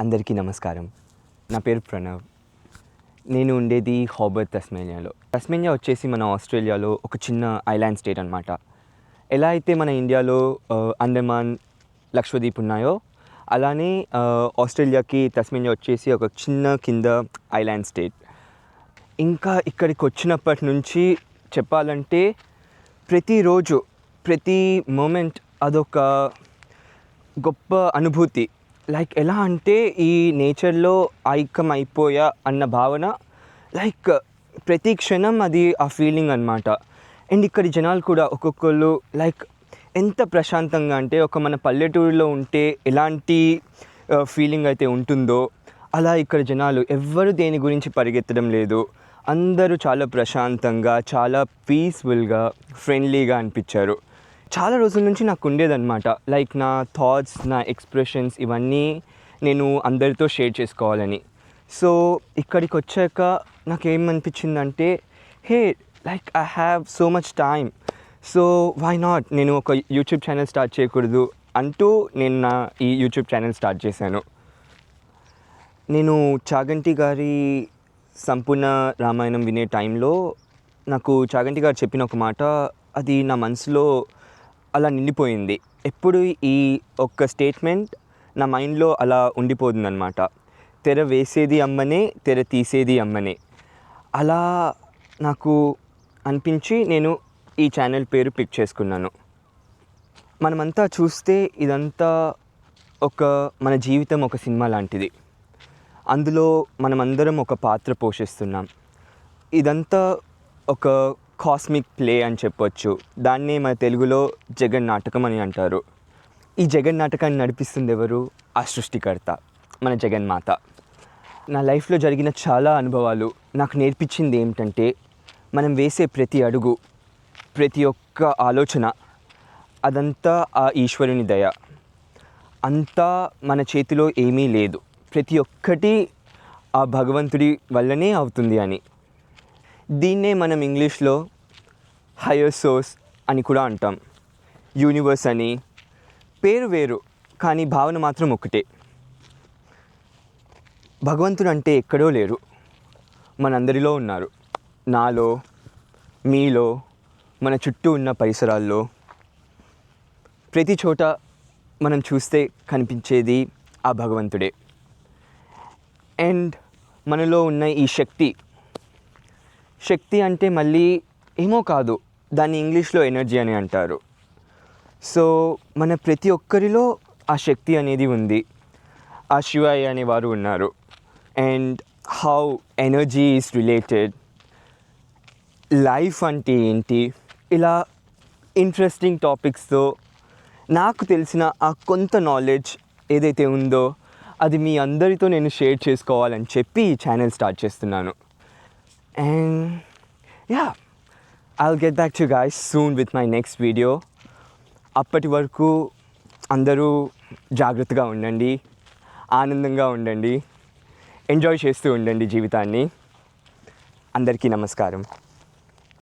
అందరికీ నమస్కారం. నా పేరు ప్రణవ్. నేను ఉండేది హాబర్ తస్మేనియాలో. తస్మేనియా వచ్చేసి మన ఆస్ట్రేలియాలో ఒక చిన్న ఐలాండ్ స్టేట్ అనమాట ఎలా అయితే మన ఇండియాలో అండమాన్ లక్షద్వీప్ ఉన్నాయో అలానే ఆస్ట్రేలియాకి తస్మేనియా వచ్చేసి ఒక చిన్న కింద ఐలాండ్ స్టేట్. ఇంకా ఇక్కడికి వచ్చినప్పటి నుంచి చెప్పాలంటే ప్రతిరోజు ప్రతి మూమెంట్ అదొక గొప్ప అనుభూతి. లైక్ ఎలా అంటే ఈ నేచర్లో ఐక్యం అయిపోయా అన్న భావన లైక్ ప్రతి క్షణం అది ఆ ఫీలింగ్ అనమాట అండ్ ఇక్కడి జనాలు కూడా ఒక్కొక్కళ్ళు లైక్ ఎంత ప్రశాంతంగా అంటే ఒక మన పల్లెటూరులో ఉంటే ఎలాంటి ఫీలింగ్ అయితే ఉంటుందో అలా ఇక్కడ జనాలు ఎవ్వరు దేని గురించి పరిగెత్తడం లేదు. అందరూ చాలా ప్రశాంతంగా చాలా పీస్ఫుల్గా ఫ్రెండ్లీగా అనిపించారు. చాలా రోజుల నుంచి నాకు ఉండేదన్నమాట. లైక్ నా థాట్స్ నా ఎక్స్ప్రెషన్స్ ఇవన్నీ నేను అందరితో షేర్ చేసుకోవాలని. సో ఇక్కడికి వచ్చాక నాకేమనిపించిందంటే hey like I have so much time so why not నేను ఒక యూట్యూబ్ ఛానల్ స్టార్ట్ చేయకూడదు అంటూ నేను నా ఈ యూట్యూబ్ ఛానల్ స్టార్ట్ చేశాను. నేను చాగంటి గారి సంపూర్ణ రామాయణం వినే టైంలో నాకు చాగంటి గారు చెప్పిన ఒక మాట అది నా మనసులో అలా నిండిపోయింది. ఎప్పుడు ఈ ఒక్క స్టేట్మెంట్ నా మైండ్లో అలా ఉండిపోతుందన్నమాట. తెర వేసేది అమ్మనే తెర తీసేది అమ్మనే. అలా నాకు అనిపించి నేను ఈ ఛానల్ పేరు పిక్ చేసుకున్నాను. మనమంతా చూస్తే ఇదంతా ఒక మన జీవితం ఒక సినిమా లాంటిది. అందులో మనమందరం ఒక పాత్ర పోషిస్తున్నాం. ఇదంతా ఒక కాస్మిక్ ప్లే అని చెప్పొచ్చు. దాన్నే మన తెలుగులో జగన్ నాటకం అని అంటారు. ఈ జగన్ నాటకాన్ని నడిపిస్తుంది ఎవరు? ఆ సృష్టికర్త మన జగన్మాత నా లైఫ్లో జరిగిన చాలా అనుభవాలు. నాకు నేర్పించింది ఏమిటంటే మనం వేసే ప్రతి అడుగు ప్రతి ఒక్క ఆలోచన అదంతా ఆ ఈశ్వరుని దయ. అంతా మన చేతిలో ఏమీ లేదు. ప్రతి ఒక్కటి ఆ భగవంతుడి వల్లనే అవుతుంది అని. దీన్నే మనం ఇంగ్లీష్లో హయర్ సోర్స్ అని కూడా అంటాం. యూనివర్స్ అని. పేరు వేరు కానీ భావన మాత్రం ఒకటే భగవంతుడు అంటే ఎక్కడో లేరు. మనందరిలో ఉన్నారు. నాలో మీలో మన చుట్టూ ఉన్న పరిసరాల్లో. ప్రతి చోట మనం చూస్తే కనిపించేది ఆ భగవంతుడే. అండ్ మనలో ఉన్న ఈ శక్తి శక్తి అంటే మళ్ళీ ఏమో కాదు. దాన్ని ఇంగ్లీష్లో ఎనర్జీ అని అంటారు. సో మన ప్రతి ఒక్కరిలో ఆ శక్తి అనేది ఉంది. ఆ శివయ్య అనేవారు ఉన్నారు. And how energy is related. Life అంటే ఏంటి? ఇలా ఇంట్రెస్టింగ్ టాపిక్స్తో నాకు తెలిసిన ఆ కొంత నాలెడ్జ్ ఏదైతే ఉందో అది మీ అందరితో నేను షేర్ చేసుకోవాలని చెప్పి ఈ ఛానల్ స్టార్ట్ చేస్తున్నాను. And ya I'll get to you guys soon with my next video అప్పటి వరకు అందరూ జాగ్రత్తగా ఉండండి ఆనందంగా ఉండండి ఎంజాయ్ చేస్తూ ఉండండి జీవితాన్ని. అందరికీ నమస్కారం.